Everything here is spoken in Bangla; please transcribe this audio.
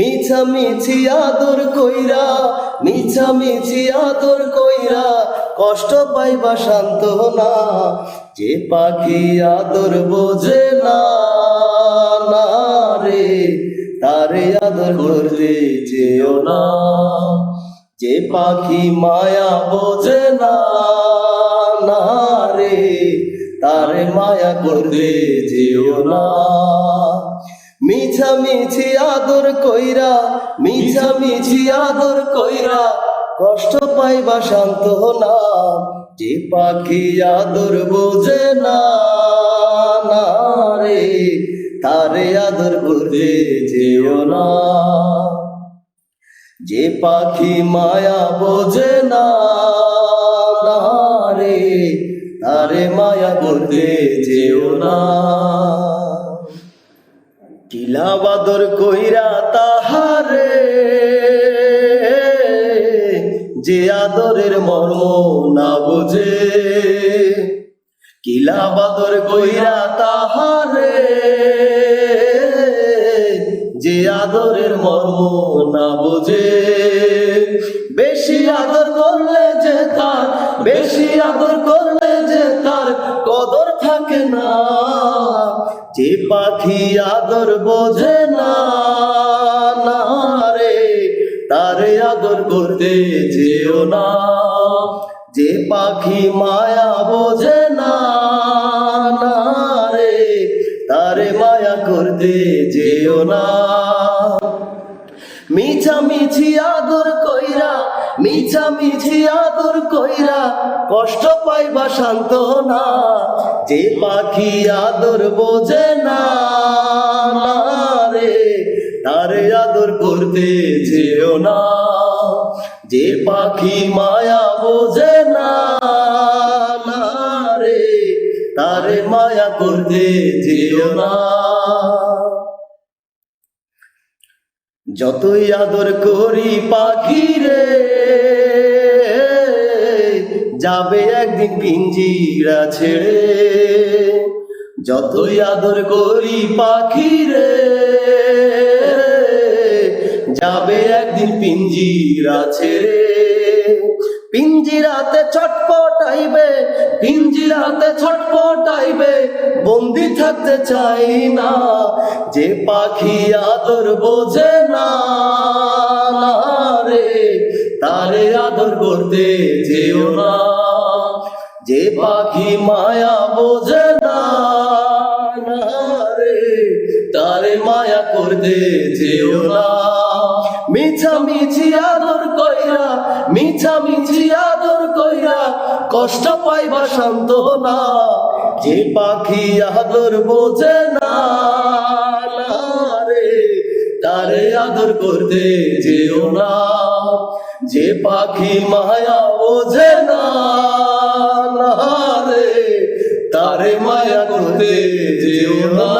মিছা মিছি আদর কইরা মিছা মিছি আদর কইরা কষ্ট পাইবা শান্ত না যে পাখি আদর বোঝে না রে, তারে আদর করতে যেও না। যে পাখি মায়া বোঝে না না রে, তারে মায়া করতে যেও না। মিছা মিছি আদর কইরা, মিছা মিছি আদর কইরা, কষ্ট পাইবা শান্ত না যে পাখি আদর বোঝে না রে, তারে আদর করতে যেও না। যে পাখি মায়া বোঝে না রে, তারে মায়া করতে যেও না। কিলা বাদর কইরা তাহারে, যে আদরের মর্ম না বুঝে। কিলা বাদর কইরা তাহারে, যে আদরের মর্ম না বুঝে। বেশি আদর করলে যে তার, বেশি আদর করলে পাখি আদর বোঝে না রে। তারে আদর করতে যেও না। যে পাখি মায়া বোঝে না না রে। তারে মায়া করতে যেও না। মিছা মিছি আদর কইরা মিছা মিছি আদর কইরা কষ্ট পাইবা শান্ত না যে পাখি আদর বোঝে না রে, তারে আদর করতে যেও না। যে পাখি মায়া বোঝে না রে, তারে মায়া করতে যেও না। যতই আদর করি পাখি রে যাবে একদিন পিঞ্জিরা ছেড়ে। যতই আদর করি পাখি রে যাবে একদিন পিঞ্জিরা ছেড়ে। পিঞ্জিরাতে ছটপটাইবে পিঞ্জিরাতে ছটপট ছটপটাইবে বন্দি থাকতে চাই না। যে পাখি আদর বোঝে না রে তারে আদর করতে যেও না। যে পাখি মায়া বোঝে না রে, তারে মায়া করতে যেও না। মিছা মিছি আদর কইরা মিছা মিছি আদর কইরা, কষ্ট পাইবা শান্ত না। যে পাখি আদর বোঝে না না রে, তারে আদর করতে যেও না। যে পাখি মায়া বোঝে না রে তারে মায়া করতে যেও না।